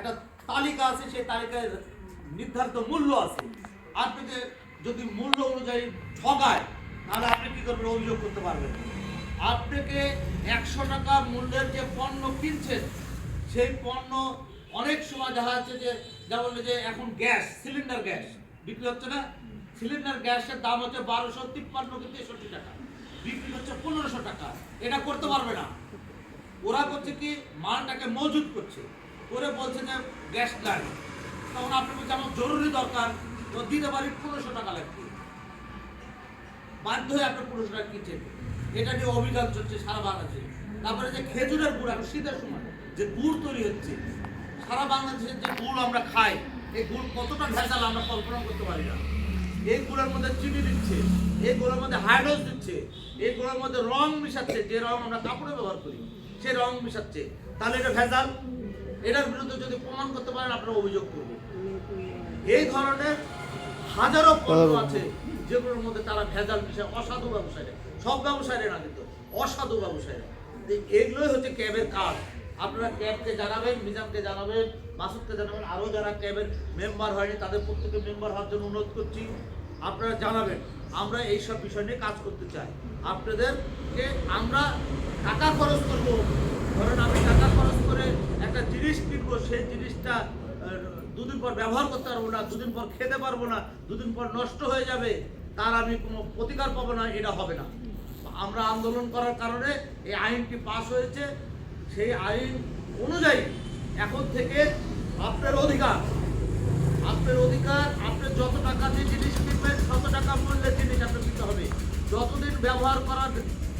একটা তালিকা আছে, সেই তালিকায় নির্ধারিত মূল্য আছে। আপনাকে যদি মূল্য অনুযায়ী ঠগায়, তাহলে আপনি কি করবেন? অভিযোগ করতে পারবেন। আপনাকে একশো টাকা মূল্যের যে পণ্য কিনছেন, সেই পণ্য অনেক সময় দেখা যাচ্ছে যে যেমন এই যে এখন গ্যাস, সিলিন্ডার গ্যাস। বিক্রি হচ্ছে না? সিলিন্ডার গ্যাসের দাম হচ্ছে বারোশো তিপ্পান্ন কি তেষট্টি টাকা। বিক্রি হচ্ছে পনেরোশো টাকা। এটা করতে পারবে না। ওরা করছে কি? মালটাকে মজুত করছে। করে বলছে যে গ্যাস নাই। তখন আপনি বলছে আমার জরুরি দরকার তো দিতে পারি পনেরোশো টাকা লাগবে। বাধ্য হয়ে আপনার পনেরোশো টাকা কিনছেন। এটা নিয়ে অভিযান চলছে সারা বাংলাদেশে। তারপরে যে খেজুরের গুড়, এখন শীতের সময় যে গুড় তৈরি হচ্ছে, সারা বাংলাদেশের যে গুড় আমরা খাই, এই গুড় কতটা ভেজাল আমরা কল্পনা করতে পারি না। এই গুড়ের মধ্যে চিনি দিচ্ছে, এই গুড়ের মধ্যে হাইড্রোজ দিচ্ছে, এই গুড়ের মধ্যে রং মিশাচ্ছে, যে রং আমরা কাপড়ে ব্যবহার করি, সেই রং মিশাচ্ছে। তাহলে এটা ভেজাল? এটার বিরুদ্ধে যদি প্রমাণ করতে পারেন আপনারা অভিযোগ করব। এই ধরনের হাজারো পণ্য আছে যেগুলোর মধ্যে তারা ভেজাল মিশে অসাধু ব্যবসায়ীরা সব ব্যবসায়ীরা না কিন্তু অসাধু ব্যবসায়ীরা। এগুলোই হচ্ছে ক্যাবের কাজ। আপনারা ক্যাবকে জানাবেন মিজামকে জানাবেন মাসুদকে জানাবেন আরও যারা ক্যাবের মেম্বার হয়নি তাদের প্রত্যেকে মেম্বার হওয়ার জন্য অনুরোধ করছি। আপনারা জানাবেন আমরা এইসব বিষয় নিয়ে কাজ করতে চাই। আপনাদেরকে আমরা টাকা খরচ করব ধরেন আমি টাকা খরচ করে একটা জিনিস কিনবো, সেই জিনিসটা দুদিন পর ব্যবহার করতে পারব না, দুদিন পর খেতে পারব না, দুদিন পর নষ্ট হয়ে যাবে, তার আমি কোনো প্রতিকার পাবো না, এটা হবে না। আমরা আন্দোলন করার কারণে এই আইনটি পাস হয়েছে, সেই আইন অনুযায়ী এখন থেকে আপনার অধিকার আপনার অধিকার, আপনি যত টাকা দিয়ে জিনিস কিনবেন, তত টাকা মূল্যের জিনিস আপনার কিনতে হবে। যতদিন ব্যবহার করার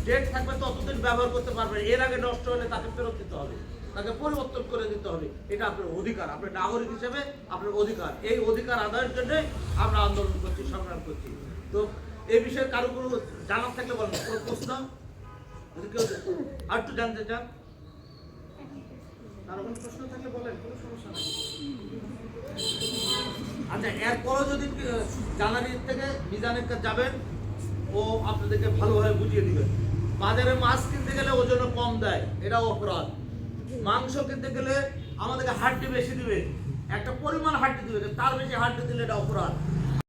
ডেট থাকবে, ততদিন ব্যবহার করতে পারবেন, এর আগে নষ্ট হলে তাকে ফেরত দিতে হবে। তাকে পরিবর্তন করে দিতে হবে। এটা আপনার অধিকার। আপনার নাগরিক হিসেবে আপনার অধিকার। এই অধিকার আদায়ের জন্য আমরা আন্দোলন করছি, সংগ্রাম করছি। তো এই বিষয়ে কারও কোনো জানার থাকলে বলেন। কোনো প্রশ্ন? যদি কেউ আর একটু জানতে চান। আচ্ছা আপনাদেরকে ভালোভাবে বুঝিয়ে দিবেন বাজারে মাছ কিনতে গেলে ওজনে কম দেয়। এটাও অপরাধ। মাংস খেতে গেলে আমাদেরকে হাড্ডি বেশি দিবে। একটা পরিমাণ হাড্ডি দিবে, তার বেশি হাড্ডি দিলে এটা অপরাধ।